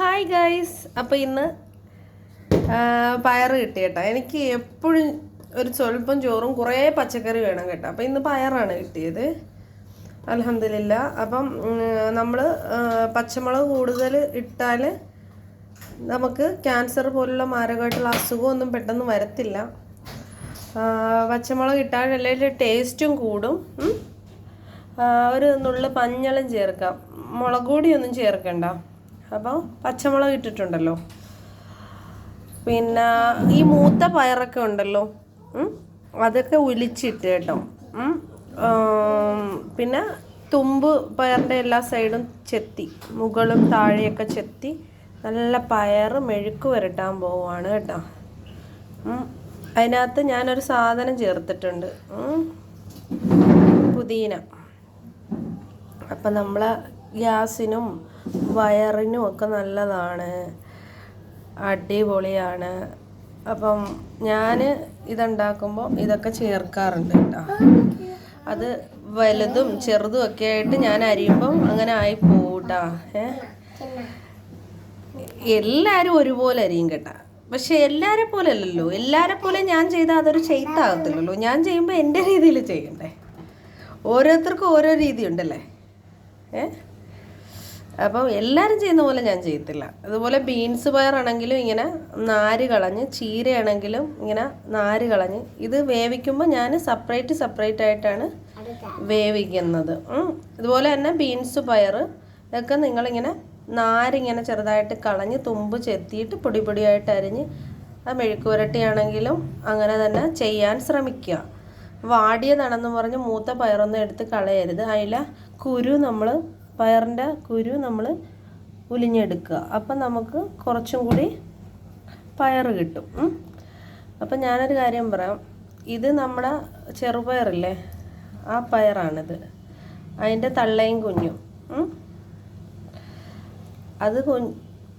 Hi guys. അപ്പോൾ ഇന്ന് പയർ കിട്ടി കേട്ടോ. എനിക്ക് എപ്പോഴും ഒരു സ്വല്പം ചോറും കുറേ പച്ചക്കറി വേണം കേട്ടോ. അപ്പോൾ ഇന്ന് പയറാണ് കിട്ടിയത്. അലഹമില്ല അപ്പം നമ്മൾ പച്ചമുളക് കൂടുതൽ ഇട്ടാൽ നമുക്ക് ക്യാൻസർ പോലുള്ള മാരകമായിട്ടുള്ള അസുഖമൊന്നും പെട്ടെന്ന് വരത്തില്ല. പച്ചമുളക് ഇട്ടാൽ അല്ലെങ്കിൽ ടേസ്റ്റും കൂടും. ഒരു നുള്ളു പഞ്ഞളും ചേർക്കാം. മുളക് പൊടിയൊന്നും ചേർക്കണ്ട. അപ്പോൾ പച്ചമുളക് ഇട്ടിട്ടുണ്ടല്ലോ. പിന്നെ ഈ മൂത്ത പയറൊക്കെ ഉണ്ടല്ലോ. അതൊക്കെ ഉലിച്ചിട്ട് കേട്ടോ. പിന്നെ തുമ്പ് പയറിന്റെ എല്ലാ സൈഡും ചെത്തി മുകളും താഴെയൊക്കെ ചെത്തി നല്ല പയർ മെഴുക്ക് വരട്ടാൻ പോവുകയാണ് കേട്ടോ. അതിനകത്ത് ഞാനൊരു സാധനം ചേർത്തിട്ടുണ്ട്. പുതിന. അപ്പം നമ്മളെ ഗ്യാസിനും വയറിനും ഒക്കെ നല്ലതാണ്. അടിപൊളിയാണ്. അപ്പം ഞാൻ ഇതുണ്ടാക്കുമ്പോൾ ഇതൊക്കെ ചേർക്കാറുണ്ട് കേട്ടോ. അത് വലുതും ചെറുതും ഒക്കെ ആയിട്ട് ഞാൻ അരിയുമ്പം അങ്ങനെ ആയി പോട്ടാ ഏ? എല്ലാവരും ഒരുപോലെ അരിയും കേട്ടാ. പക്ഷെ എല്ലാരെ പോലെ അല്ലല്ലോ. എല്ലാരെ പോലെ ഞാൻ ചെയ്താൽ അതൊരു ചെയ്ത്താകത്തില്ലല്ലോ. ഞാൻ ചെയ്യുമ്പോൾ എന്റെ രീതിയിൽ ചെയ്യണ്ടേ? ഓരോരുത്തർക്കും ഓരോ രീതി ഉണ്ടല്ലേ ഏ അപ്പം എല്ലാവരും ചെയ്യുന്ന പോലെ ഞാൻ ചെയ്യത്തില്ല. അതുപോലെ ബീൻസ് പയറാണെങ്കിലും ഇങ്ങനെ നാര് കളഞ്ഞ് ചീരയാണെങ്കിലും ഇങ്ങനെ നാര് കളഞ്ഞ് ഇത് വേവിക്കുമ്പോൾ ഞാൻ സെപ്പറേറ്റ് സെപ്പറേറ്റ് ആയിട്ടാണ് വേവിക്കുന്നത്. ഇതുപോലെ തന്നെ ബീൻസ് പയർ ഇതൊക്കെ നിങ്ങളിങ്ങനെ നാരിങ്ങനെ ചെറുതായിട്ട് കളഞ്ഞ് തുമ്പ് ചെത്തിയിട്ട് പൊടി പൊടിയായിട്ട് അരിഞ്ഞ് ആ മെഴുക്ക് പുരട്ടിയാണെങ്കിലും അങ്ങനെ തന്നെ ചെയ്യാൻ ശ്രമിക്കുക. വാടിയതാണെന്ന് പറഞ്ഞ് മൂത്ത പയറൊന്നും എടുത്ത് കളയരുത്. അതിലെ കുരു നമ്മൾ പയറിന്റെ കുരു നമ്മൾ ഉലിഞ്ഞെടുക്കുക. അപ്പം നമുക്ക് കുറച്ചും കൂടി പയർ കിട്ടും. അപ്പം ഞാനൊരു കാര്യം പറയാം. ഇത് നമ്മുടെ ചെറുപയറില്ലേ? ആ പയറാണിത്. അതിന്റെ തള്ളയും കുഞ്ഞും. അത് കുഞ്ഞ്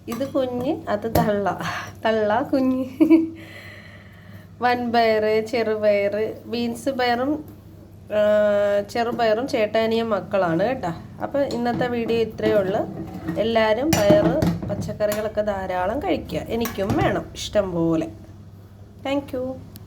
ഇത് കുഞ്ഞ് അത് തള്ള. തള്ള കുഞ്ഞ്. വൻപയർ ചെറുപയർ ബീൻസ് പയറും ചെറുപയറും ചേട്ടാനിയും മക്കളാണ് കേട്ടോ. അപ്പോൾ ഇന്നത്തെ വീഡിയോ ഇത്രയേ ഉള്ളൂ. എല്ലാവരും പയറ് പച്ചക്കറികളൊക്കെ ധാരാളം കഴിക്കുക. എനിക്കും വേണം ഇഷ്ടം പോലെ. താങ്ക്